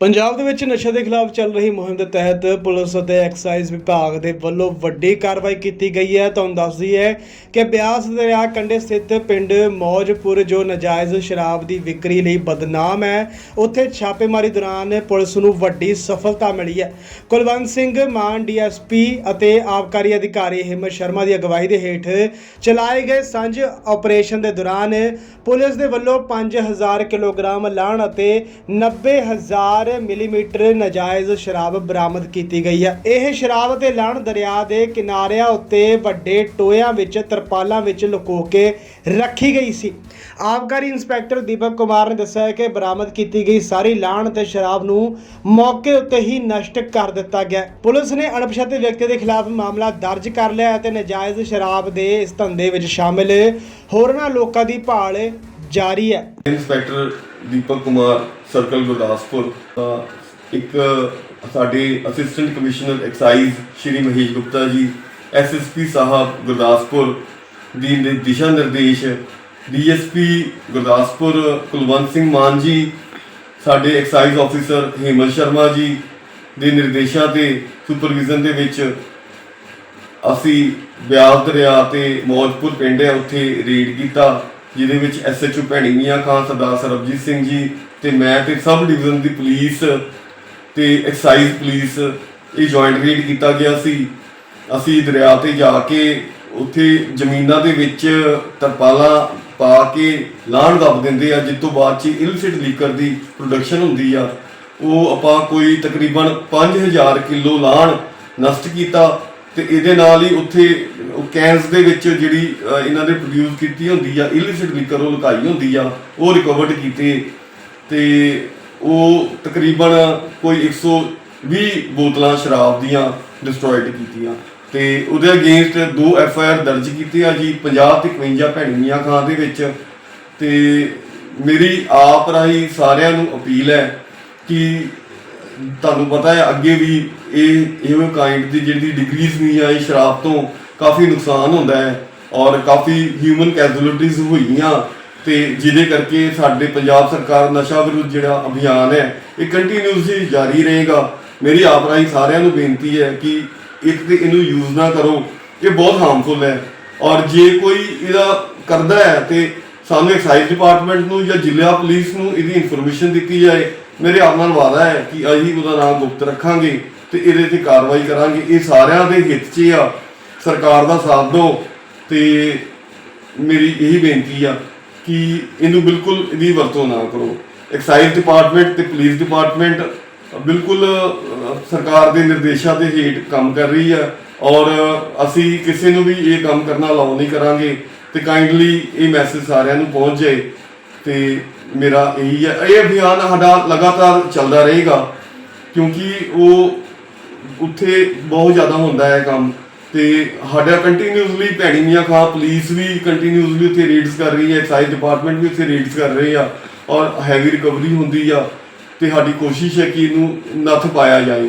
ਪੰਜਾਬ ਦੇ ਵਿੱਚ ਨਸ਼ੇ ਦੇ ਖਿਲਾਫ ਚੱਲ ਰਹੀ ਮੁਹਿੰਮ ਦੇ ਤਹਿਤ ਪੁਲਿਸ ਅਤੇ ਐਕਸਾਈਜ਼ ਵਿਭਾਗ ਦੇ ਵੱਲੋਂ ਵੱਡੀ ਕਾਰਵਾਈ ਕੀਤੀ ਗਈ ਹੈ। ਤੁਹਾਨੂੰ ਦੱਸਦੀ ਹੈ ਕਿ ਬਿਆਸ ਦਰਿਆ ਕੰਢੇ ਸਥਿਤ ਪਿੰਡ ਮੌਜਪੁਰ, ਜੋ ਨਜਾਇਜ਼ ਸ਼ਰਾਬ ਦੀ ਵਿਕਰੀ ਲਈ ਬਦਨਾਮ ਹੈ, ਉੱਥੇ ਛਾਪੇਮਾਰੀ ਦੌਰਾਨ ਪੁਲਿਸ ਨੂੰ ਵੱਡੀ ਸਫਲਤਾ ਮਿਲੀ ਹੈ। ਕੁਲਵੰਤ ਸਿੰਘ ਮਾਨ, ਡੀਐਸਪੀ ਅਤੇ ਆਬਕਾਰੀ ਅਧਿਕਾਰੀ ਹਿੰਮਤ ਸ਼ਰਮਾ ਦੀ ਅਗਵਾਈ ਦੇ ਹੇਠ ਚਲਾਏ ਗਏ ਸਾਂਝ ਆਪਰੇਸ਼ਨ ਦੇ ਦੌਰਾਨ ਪੁਲਿਸ ਦੇ ਵੱਲੋਂ 5000 ਕਿਲੋਗ੍ਰਾਮ ਲਾਣ ਅਤੇ 90000 ਮਿਲੀਮੀਟਰ ਨਜਾਇਜ਼ ਸ਼ਰਾਬ ਬਰਾਮਦ ਕੀਤੀ ਗਈ ਹੈ। ਇਹ ਸ਼ਰਾਬ ਤੇ ਲਾਣ ਦਰਿਆ ਦੇ ਕਿਨਾਰਿਆਂ ਉੱਤੇ ਵੱਡੇ ਟੋਇਆਂ ਵਿੱਚ, ਤਰਪਾਲਾਂ ਵਿੱਚ ਲੁਕੋ ਕੇ ਰੱਖੀ ਗਈ ਸੀ। ਆਬਕਾਰੀ ਇੰਸਪੈਕਟਰ ਦੀਪਕ ਕੁਮਾਰ ਨੇ ਦੱਸਿਆ ਕਿ ਬਰਾਮਦ ਕੀਤੀ ਗਈ ਸਾਰੀ ਲਾਣ ਤੇ ਸ਼ਰਾਬ ਨੂੰ ਮੌਕੇ ਉੱਤੇ ਹੀ ਨਸ਼ਟ ਕਰ ਦਿੱਤਾ ਗਿਆ ਪੁਲਿਸ ਨੇ ਅਣਪਛਾਤੇ ਵਿਅਕਤੀ ਦੇ ਖਿਲਾਫ ਮਾਮਲਾ ਦਰਜ ਕਰ ਲਿਆ ਅਤੇ ਤੇ ਨਜਾਇਜ਼ ਸ਼ਰਾਬ ਦੇ ਇਸ ਧੰਦੇ ਵਿੱਚ ਸ਼ਾਮਿਲ ਹੋਰਨਾਂ ਲੋਕਾਂ ਦੀ ਭਾਲ ਜਾਰੀ ਹੈ। Inspector Deepak Kumar, circle Gurdaspur. ਦਾ ਇੱਕ ਸਾਡੇ assistant commissioner excise Shri Mahesh Gupta ji SSP ਸਾਹਿਬ ਗੁਰਦਾਸਪੁਰ, ਦੀ ਦਿਸ਼ਾ ਨਿਰਦੇਸ਼ ਡੀਐਸਪੀ ਗੁਰਦਾਸਪੁਰ ਕੁਲਵੰਤ ਸਿੰਘ ਮਾਨ ਜੀ, ਸਾਡੇ ਐਕਸਾਈਜ਼ ਆਫੀਸਰ ਹੇਮਲ ਸ਼ਰਮਾ ਜੀ ਦੇ ਨਿਰਦੇਸ਼ਾਂ ਤੇ ਸੁਪਰਵਿਜ਼ਨ ਦੇ ਵਿੱਚ ਅਸੀਂ ਬਿਆਸ ਦਰਿਆ ਤੇ ਮੌਜਪੁਰ ਪਿੰਡ ਹੈ, ਉੱਥੇ ਰੇਡ ਕੀਤਾ। ਜਿਹਦੇ ਵਿੱਚ ਐਸਐਚਓ ਭੈਣੀ ਮੀਆਂ ਖਾਨ, ਸਰਦਾਰ ਸਰਬਜੀਤ ਸਿੰਘ ਜੀ ਤੇ ਮੈਂ ਤੇ ਸਬ ਡਿਵੀਜ਼ਨ ਦੀ ਪੁਲਿਸ ਤੇ ਐਕਸਾਈਜ਼ ਪੁਲਿਸ ਇਹ ਜੁਆਇੰਟ ਰੇਡ ਕੀਤਾ ਗਿਆ ਸੀ। ਅਸੀਂ ਦਰਿਆ ਤੇ ਜਾ ਕੇ ਉੱਥੇ ਜ਼ਮੀਨਾਂ ਦੇ ਵਿੱਚ ਤਰਪਾਲਾਂ ਪਾ ਕੇ ਲਾਣ ਦੱਬ ਦਿੰਦੇ ਆ, ਜਿਸ ਤੋਂ ਬਾਅਦ ਚ ਇਲਸਿਟ ਲੀਕਰ ਦੀ ਪ੍ਰੋਡਕਸ਼ਨ ਹੁੰਦੀ ਆ। ਉਹ ਆਪਾਂ ਕੋਈ ਤਕਰੀਬਨ 5000 ਕਿਲੋ ਲਾਣ ਨਸ਼ਟ ਕੀਤਾ। ਤੇ ਇਹਦੇ ਨਾਲ ਹੀ ਉੱਥੇ, ਉਹ ਕੈਨਸ ਦੇ ਵਿੱਚ ਜਿਹੜੀ ਇਹਨਾਂ ਨੇ ਪ੍ਰੋਡਿਊਸ ਕੀਤੀ ਹੁੰਦੀ ਆ ਇਲਿਸਿਟ ਲਿਕਰ ਉਹ ਲੁਕਾਈ ਹੁੰਦੀ ਆ, ਉਹ ਰਿਕਵਰਡ ਕੀਤੇ। ਤੇ ਉਹ ਤਕਰੀਬਨ ਕੋਈ 120 ਬੋਤਲਾਂ ਸ਼ਰਾਬ ਦੀਆਂ ਡਿਸਟਰੋਇਡ ਕੀਤੀਆਂ। ਤੇ ਉਹਦੇ ਅਗੇਂਸਟ ਦੋ ਐਫ ਆਈ ਆਰ ਦਰਜ ਕੀਤੇ ਆ ਜੀ 50 ਤੇ 51 ਭੈਣੀਆਂ ਖਾਂ ਦੇ ਵਿੱਚ। ਤੇ ਮੇਰੀ ਆਪ ਰਾਹੀਂ ਸਾਰਿਆਂ ਨੂੰ ਅਪੀਲ ਹੈ ਕਿ ਤੁਹਾਨੂੰ ਪਤਾ ਹੈ, ਅੱਗੇ ਵੀ ਇਹ, ਇਹੋ ਕਾਈਂਡ ਦੀ ਜਿਹੜੀ ਡਿਗਰੀਜ਼ ਨਹੀਂ ਆਈ ਸ਼ਰਾਬ ਤੋਂ ਕਾਫੀ ਨੁਕਸਾਨ ਹੁੰਦਾ ਹੈ ਔਰ ਕਾਫੀ ਹਿਊਮਨ ਕੈਜ਼ੁਅਲਟੀਜ਼ ਹੋਈਆਂ ਤੇ ਜਿਹਦੇ ਕਰਕੇ ਸਾਡੇ ਪੰਜਾਬ ਸਰਕਾਰ ਨਸ਼ਾ ਵਿਰੁੱਧ ਜਿਹੜਾ ਅਭਿਆਨ ਹੈ, ਇਹ ਕੰਟੀਨਿਊਸਲੀ ਜਾਰੀ ਰਹੇਗਾ। ਮੇਰੀ ਆਪ ਰਾਹੀਂ ਸਾਰਿਆਂ ਨੂੰ ਬੇਨਤੀ ਹੈ ਕਿ ਇੱਕ ਤੇ ਇਹਨੂੰ ਯੂਜ਼ ਨਾ ਕਰੋ, ਇਹ ਬਹੁਤ ਹਾਰਮਫੁਲ ਹੈ ਔਰ ਜੇ ਕੋਈ ਇਹਦਾ ਕਰਦਾ ਹੈ ਤੇ ਸਾਨੂੰ ਐਕਸਾਈਜ਼ ਡਿਪਾਰਟਮੈਂਟ ਨੂੰ ਜਾਂ ਜ਼ਿਲ੍ਹਾ ਪੁਲਿਸ ਨੂੰ ਇਹਦੀ ਇਨਫੋਰਮੇਸ਼ਨ ਦਿੱਤੀ ਜਾਏ ਮੇਰੇ ਆਪ ਨਾਲ ਵਾਅਦਾ ਹੈ ਕਿ ਅਸੀਂ ਉਹਦਾ ਨਾਮ ਗੁਪਤ ਰੱਖਾਂਗੇ ਤੇ ਇਹਦੇ ਤੇ ਕਾਰਵਾਈ ਕਰਾਂਗੇ। ਇਹ ਸਾਰਿਆਂ ਦੇ ਹਿੱਤ 'ਚ ਆ। ਸਰਕਾਰ ਦਾ ਸਾਥ ਦਿਓ ਤੇ ਮੇਰੀ ਇਹੀ ਬੇਨਤੀ ਆ ਕਿ ਇਹਨੂੰ ਬਿਲਕੁਲ ਇਹਦੀ ਵਰਤੋਂ ਨਾ ਕਰੋ। ਐਕਸਾਈਜ਼ ਡਿਪਾਰਟਮੈਂਟ ਤੇ ਪੁਲਿਸ ਡਿਪਾਰਟਮੈਂਟ ਬਿਲਕੁਲ ਸਰਕਾਰ ਦੇ ਨਿਰਦੇਸ਼ਾਂ ਦੇ ਹੇਠ ਕੰਮ ਕਰ ਰਹੀ ਆ ਔਰ ਅਸੀਂ ਕਿਸੇ ਨੂੰ ਵੀ ਇਹ ਕੰਮ ਕਰਨਾ ਅਲਾਉ ਨਹੀਂ ਕਰਾਂਗੇ ਤੇ ਕਾਈਂਡਲੀ ਇਹ ਮੈਸੇਜ ਸਾਰਿਆਂ ਨੂੰ ਪਹੁੰਚ ਜਾਏ ਤੇ ਮੇਰਾ ਇਹੀ ਹੈ। ਇਹ ਅਭਿਆਨ ਸਾਡਾ ਲਗਾਤਾਰ ਚੱਲਦਾ ਰਹੇਗਾ, ਕਿਉਂਕਿ ਉਹ ਉੱਥੇ ਬਹੁਤ ਜ਼ਿਆਦਾ ਹੁੰਦਾ ਹੈ ਕੰਮ। ਤੇ ਸਾਡਾ ਕੰਟੀਨਿਊਸਲੀ ਭੈਣੀ ਮੀਆਂ ਖਾ ਪੁਲਿਸ ਵੀ ਕੰਟੀਨਿਊਸਲੀ ਉੱਥੇ ਰੇਡਸ ਕਰ ਰਹੀ ਹੈ ਐਕਸਾਈਜ਼ ਡਿਪਾਰਟਮੈਂਟ ਵੀ ਉੱਥੇ ਰੇਡਸ ਕਰ ਰਹੇ ਆ ਔਰ ਹੈਵੀ ਰਿਕਵਰੀ ਹੁੰਦੀ ਆ। ਤੇ ਸਾਡੀ ਕੋਸ਼ਿਸ਼ ਹੈ ਕਿ ਇਹਨੂੰ ਨੱਥ ਪਾਇਆ ਜਾਏ।